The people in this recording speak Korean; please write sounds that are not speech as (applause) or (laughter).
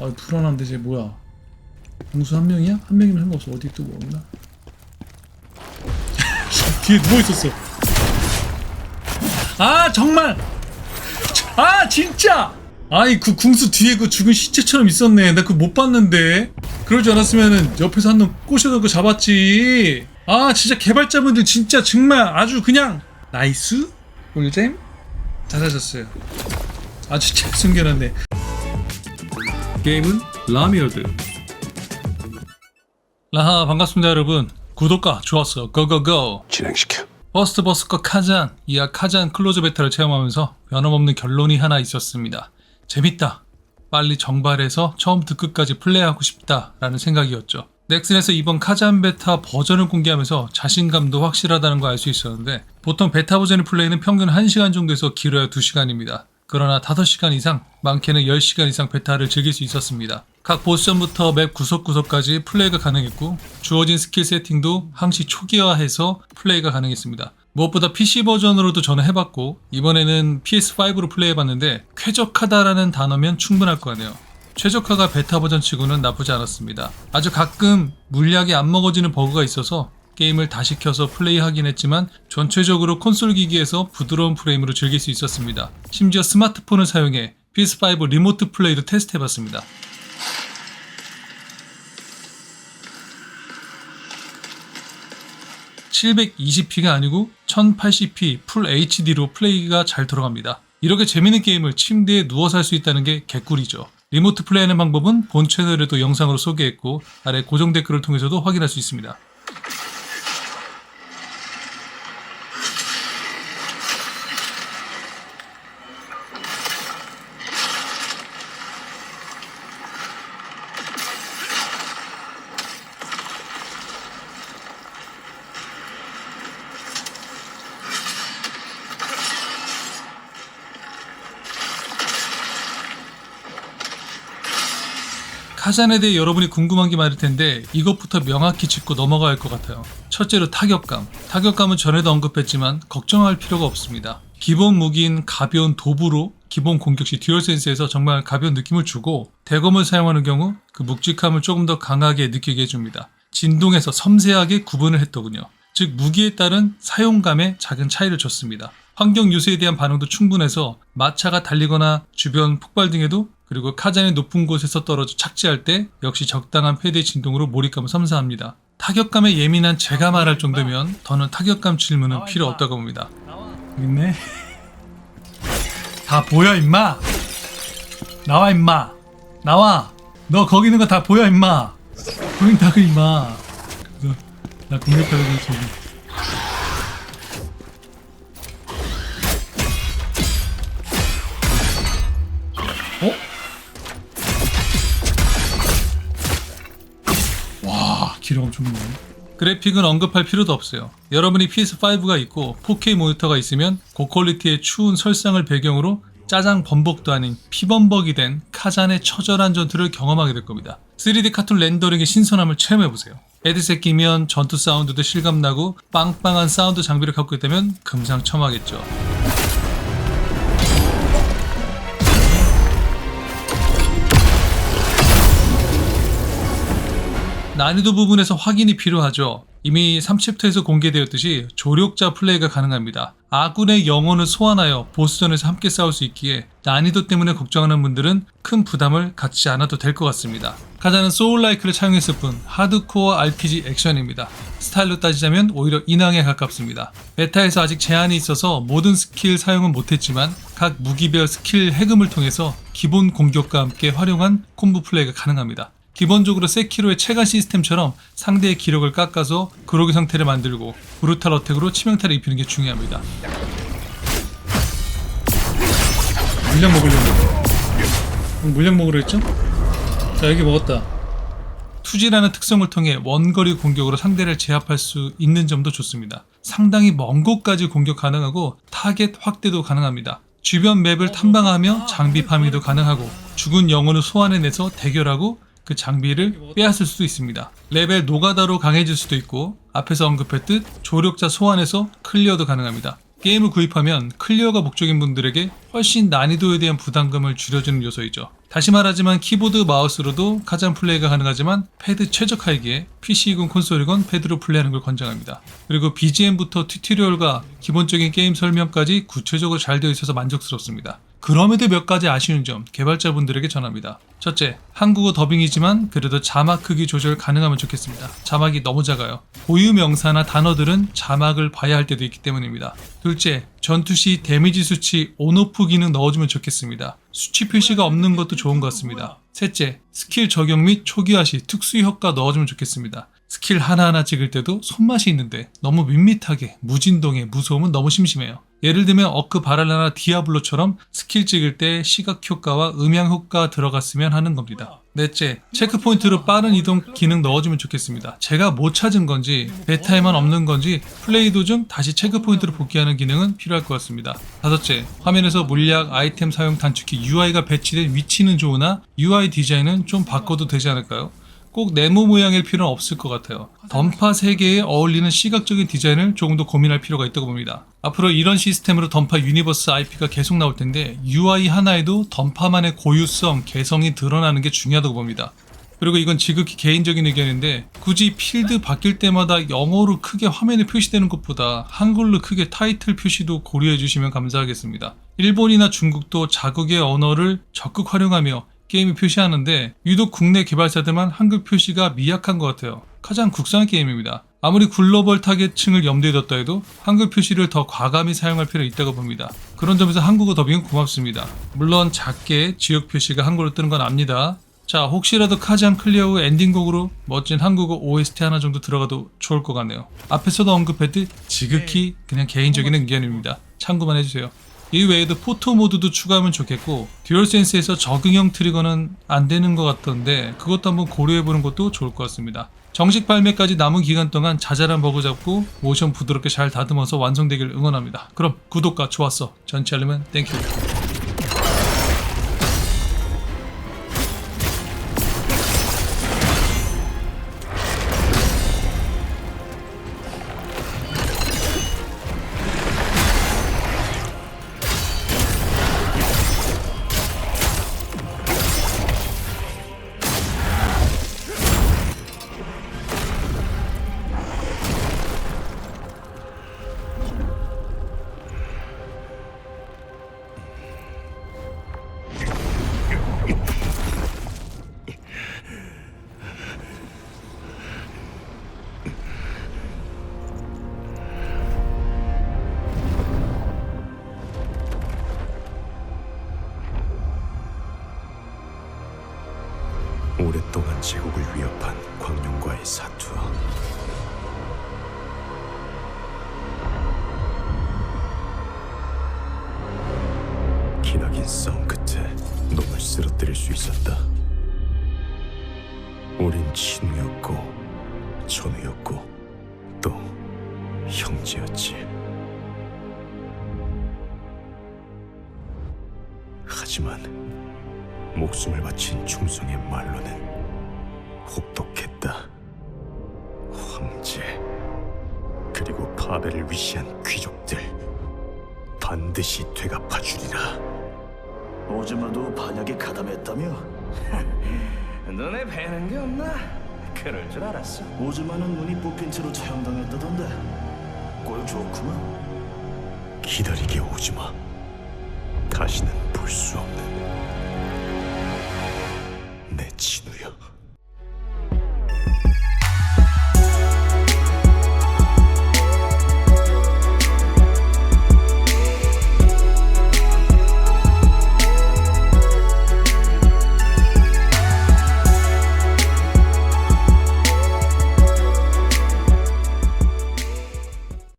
아 불안한데 쟤 뭐야? 공수 한 명이야? 한 명이면 상관없어. 어디 또 뭐 없나? (laughs) 뒤에 누워있었어. 아 정말! 아 진짜! 아니 그 궁수 뒤에 그 죽은 시체처럼 있었네. 나 그거 못 봤는데. 그럴 줄 알았으면은 옆에서 한 놈 꼬셔놓고 잡았지. 아 진짜 개발자분들 진짜 정말 아주 그냥 나이스? 꿀잼? 잘하셨어요. 아주 잘 숨겨놨네 게임은 라미어드 라하 반갑습니다 여러분 구독과 좋았어 고고고 진행시켜. 버스트 버스커 카잔 이하 카잔 클로즈 베타를 체험하면서 변함없는 결론이 하나 있었습니다. 재밌다. 빨리 정발해서 처음부터 끝까지 플레이하고 싶다 라는 생각이었죠. 넥슨에서 이번 카잔 베타 버전을 공개하면서 자신감도 확실하다는 걸 알 수 있었는데 보통 베타 버전의 플레이는 평균 1시간 정도에서 길어야 2시간입니다. 그러나 5시간 이상, 많게는 10시간 이상 베타를 즐길 수 있었습니다. 각 보스전부터 맵 구석구석까지 플레이가 가능했고 주어진 스킬 세팅도 항시 초기화해서 플레이가 가능했습니다. 무엇보다 PC 버전으로도 저는 해봤고 이번에는 PS5로 플레이해봤는데 쾌적하다라는 단어면 충분할 것 같네요. 최적화가 베타 버전 치고는 나쁘지 않았습니다. 아주 가끔 물약이 안 먹어지는 버그가 있어서 게임을 다시 켜서 플레이하긴 했지만 전체적으로 콘솔 기기에서 부드러운 프레임으로 즐길 수 있었습니다. 심지어 스마트폰을 사용해 PS5 리모트 플레이도 테스트해봤습니다. (720p가) 아니고 (1080p) 풀 HD로 플레이가 잘 들어갑니다. 이렇게 재밌는 게임을 침대에 누워서 할 수 있다는 게 개꿀이죠. 리모트 플레이하는 방법은 본 채널에도 영상으로 소개했고 아래 고정 댓글을 통해서도 확인할 수 있습니다. 카잔에 대해 여러분이 궁금한 게 많을 텐데 이것부터 명확히 짚고 넘어가야 할 것 같아요. 첫째로 타격감. 타격감은 전에도 언급했지만 걱정할 필요가 없습니다. 기본 무기인 가벼운 도부로 기본 공격 시 듀얼 센스에서 정말 가벼운 느낌을 주고 대검을 사용하는 경우 그 묵직함을 조금 더 강하게 느끼게 해줍니다. 진동에서 섬세하게 구분을 했더군요. 즉 무기에 따른 사용감에 작은 차이를 줬습니다. 환경 유세에 대한 반응도 충분해서 마차가 달리거나 주변 폭발 등에도 그리고 카잔의 높은 곳에서 떨어져 착지할 때 역시 적당한 패드의 진동으로 몰입감을 섬사합니다. 타격감에 예민한 제가 말할 정도면 더는 타격감 질문은 필요 없다고 봅니다. 있네. 다 보여 임마. 나와 임마. 나와. 너 거기 있는 거 다 보여 임마. 보인다고 임마. 그래서 나 공격하려고 저기. 어? 와, 기록 엄청 좋네. 그래픽은 언급할 필요도 없어요. 여러분이 PS5가 있고 4K 모니터가 있으면 고퀄리티의 추운 설상을 배경으로 짜장 범벅도 아닌 피범벅이 된 카잔의 처절한 전투를 경험하게 될 겁니다. 3D 카툰 렌더링의 신선함을 체험해보세요. 헤드셋 끼면 전투 사운드도 실감나고 빵빵한 사운드 장비를 갖고 있다면 금상첨화겠죠. 난이도 부분에서 확인이 필요하죠. 이미 3챕터에서 공개되었듯이 조력자 플레이가 가능합니다. 아군의 영혼을 소환하여 보스전에서 함께 싸울 수 있기에 난이도 때문에 걱정하는 분들은 큰 부담을 갖지 않아도 될 것 같습니다. 가자는 소울라이크를 차용했을 뿐 하드코어 RPG 액션입니다. 스타일로 따지자면 오히려 인왕에 가깝습니다. 베타에서 아직 제한이 있어서 모든 스킬 사용은 못했지만 각 무기별 스킬 해금을 통해서 기본 공격과 함께 활용한 콤보 플레이가 가능합니다. 기본적으로 세키로의 체감 시스템처럼 상대의 기력을 깎아서 그로기 상태를 만들고 브루탈 어택으로 치명타를 입히는 게 중요합니다. 물량 먹으려고 물량 먹으려 했죠? 자 여기 먹었다. 투지라는 특성을 통해 원거리 공격으로 상대를 제압할 수 있는 점도 좋습니다. 상당히 먼 곳까지 공격 가능하고 타겟 확대도 가능합니다. 주변 맵을 탐방하며 장비 파밍도 가능하고 죽은 영혼을 소환해내서 대결하고 그 장비를 빼앗을 수도 있습니다. 레벨 노가다로 강해질 수도 있고 앞에서 언급했듯 조력자 소환해서 클리어도 가능합니다. 게임을 구입하면 클리어가 목적인 분들에게 훨씬 난이도에 대한 부담감을 줄여주는 요소이죠. 다시 말하지만 키보드 마우스로도 카잔 플레이가 가능하지만 패드 최적화이기에 PC이건 콘솔이건 패드로 플레이하는 걸 권장합니다. 그리고 BGM부터 튜토리얼과 기본적인 게임 설명까지 구체적으로 잘 되어 있어서 만족스럽습니다. 그럼에도 몇 가지 아쉬운 점 개발자분들에게 전합니다. 첫째, 한국어 더빙이지만 그래도 자막 크기 조절 가능하면 좋겠습니다. 자막이 너무 작아요. 고유 명사나 단어들은 자막을 봐야 할 때도 있기 때문입니다. 둘째, 전투 시 데미지 수치 온오프 기능 넣어주면 좋겠습니다. 수치 표시가 없는 것도 좋은 것 같습니다. 셋째, 스킬 적용 및 초기화 시 특수 효과 넣어주면 좋겠습니다. 스킬 하나하나 찍을 때도 손맛이 있는데 너무 밋밋하게 무진동의 무서움은 너무 심심해요. 예를 들면 어크 바랄라나 디아블로처럼 스킬 찍을 때 시각 효과와 음향 효과 들어갔으면 하는 겁니다. 넷째, 체크포인트로 빠른 이동 기능 넣어주면 좋겠습니다. 제가 못 찾은 건지 베타에만 없는 건지 플레이 도중 다시 체크포인트로 복귀하는 기능은 필요할 것 같습니다. 다섯째, 화면에서 물약, 아이템 사용 단축키 UI가 배치된 위치는 좋으나 UI 디자인은 좀 바꿔도 되지 않을까요? 꼭 네모 모양일 필요는 없을 것 같아요. 던파 3개에 어울리는 시각적인 디자인을 조금 더 고민할 필요가 있다고 봅니다. 앞으로 이런 시스템으로 던파 유니버스 IP가 계속 나올 텐데 UI 하나에도 던파만의 고유성, 개성이 드러나는 게 중요하다고 봅니다. 그리고 이건 지극히 개인적인 의견인데 굳이 필드 바뀔 때마다 영어로 크게 화면에 표시되는 것보다 한글로 크게 타이틀 표시도 고려해 주시면 감사하겠습니다. 일본이나 중국도 자국의 언어를 적극 활용하며 게임이 표시하는데 유독 국내 개발사들만 한글 표시가 미약한 것 같아요. 가장 국산 게임입니다. 아무리 글로벌 타겟층을 염두에 뒀다 해도 한글 표시를 더 과감히 사용할 필요가 있다고 봅니다. 그런 점에서 한국어 더빙은 고맙습니다. 물론 작게 지역 표시가 한글로 뜨는 건 압니다. 자, 혹시라도 카잔 클리어 후 엔딩곡으로 멋진 한국어 OST 하나 정도 들어가도 좋을 것 같네요. 앞에서도 언급했듯 지극히 그냥 개인적인 의견입니다. 참고만 해주세요. 이 외에도 포토 모드도 추가하면 좋겠고 듀얼센스에서 적응형 트리거는 안 되는 것 같던데 그것도 한번 고려해보는 것도 좋을 것 같습니다. 정식 발매까지 남은 기간 동안 자잘한 버그 잡고 모션 부드럽게 잘 다듬어서 완성되길 응원합니다. 그럼 구독과 좋았어 전체 알림은 땡큐 오랫동안 제국을 위협한 광룡과의 사투. 기나긴 싸움 끝에 놈을 쓰러뜨릴 수 있었다. 우린 친우였고 전우였고 또 형제였지. 하지만 목숨을 바친 충성의 말로는 혹독했다. 황제 그리고 파벨을 위시한 귀족들 반드시 되갚아주리라. 오즈마도 반역에 가담했다며? (laughs) 눈에 뵈는 게 없나? 그럴 줄 알았어. 오즈마는 눈이 뽑힌 채로 처형당했다던데 꼴 좋구만 기다리게 오지 마. 다시는 볼 수 없는 내 진을.